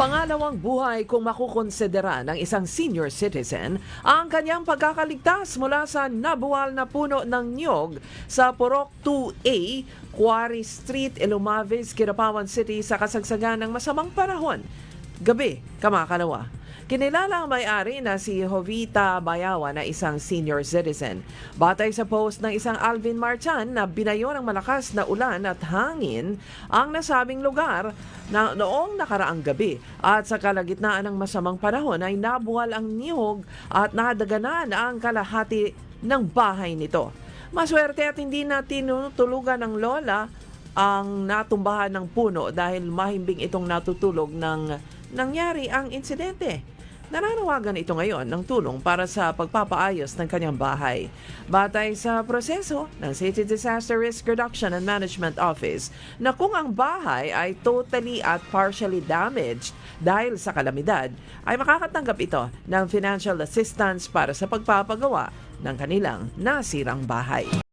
Pangalawang buhay kung makukonsidera ng isang senior citizen ang kanyang pagkakaligtas mula sa nabuwal na puno ng niyog sa Purok 2A, Quarry Street, Ilumavis, Kirapawan City sa kasagsagan ng masamang panahon. Gabi, kamakalawa. Kinilala ang may-ari na si Jovita Bayawa na isang senior citizen. Batay sa post ng isang Alvin Marchan na binayo ng malakas na ulan at hangin ang nasabing lugar na noong nakaraang gabi at sa kalagitnaan ng masamang panahon ay nabuwal ang niyog at nadaganan ang kalahati ng bahay nito. Maswerte at hindi na tinutulugan ng lola ang natumbahan ng puno dahil mahimbing itong natutulog ng nangyari ang insidente. Nananawagan ito ngayon ng tulong para sa pagpapaayos ng kanyang bahay. Batay sa proseso ng City Disaster Risk Reduction and Management Office na kung ang bahay ay totally at partially damaged dahil sa kalamidad, ay makakatanggap ito ng financial assistance para sa pagpapagawa ng kanilang nasirang bahay.